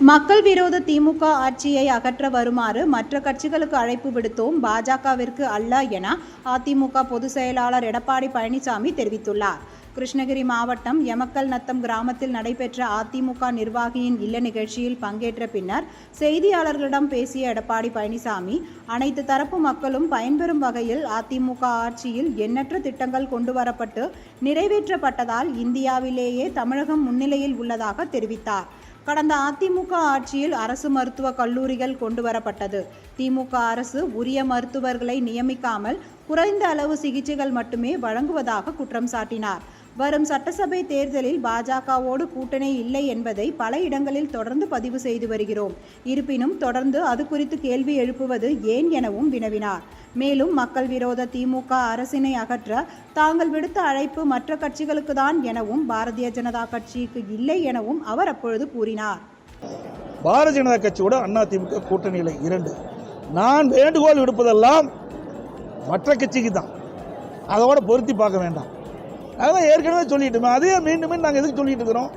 மக்கள் விரோத திமுக ஆட்சியை அகற்ற வருமாறு மற்ற கட்சிகளுக்கு அழைப்பு விடுத்தோம் பாஜகவிற்கு அல்ல என அதிமுக பொதுச் செயலாளர் எடப்பாடி பழனிசாமி தெரிவித்துள்ளார். கிருஷ்ணகிரி மாவட்டம் எமக்கல் நத்தம் கிராமத்தில் நடைபெற்ற அதிமுக நிர்வாகியின் இல்ல நிகழ்ச்சியில் பங்கேற்ற பின்னர் செய்தியாளர்களிடம் பேசிய எடப்பாடி பழனிசாமி அனைத்து தரப்பு மக்களும் பயன்பெறும் வகையில் அதிமுக ஆட்சியில் எண்ணற்ற திட்டங்கள் கொண்டுவரப்பட்டு நிறைவேற்றப்பட்டதால் இந்தியாவிலேயே தமிழகம் முன்னிலையில் உள்ளதாக தெரிவித்தார். கடந்த அதிமுக ஆட்சியில் அரசு மருத்துவக் கல்லூரிகள் கொண்டு வரப்பட்டது திமுக அரசு உரிய மருத்துவர்களை நியமிக்காமல் குறைந்த அளவு சிகிச்சைகள் மட்டுமே வழங்குவதாக குற்றம் சாட்டினார். வரும் சட்டசபை தேர்தலில் பாஜகவோடு கூட்டணி இல்லை என்பதை பல இடங்களில் தொடர்ந்து பதிவு செய்து வருகிறோம். இருப்பினும் தொடர்ந்து அது குறித்து கேள்வி எழுப்புவது ஏன் எனவும் வினவினார். மேலும் மக்கள் விரோத திமுக அரசினை அகற்ற தாங்கள் விடுத்த அழைப்பு மற்ற கட்சிகளுக்கு தான் எனவும் பாரதிய ஜனதா கட்சிக்கு இல்லை எனவும் அவர் அப்பொழுது கூறினார். பாரதிய ஜனதா கட்சியோட திமுக கூட்டணியில் இரண்டு. நான் வேண்டுகோள் விடுப்பதெல்லாம் மற்ற கட்சிக்கு தான். அதோட பொருத்தி பார்க்க வேண்டாம். அதான் ஏற்கனவே சொல்லிட்டு இருக்கோம். அதே மீண்டும் நாங்கள் எதுக்கு சொல்லிட்டு இருக்கிறோம்?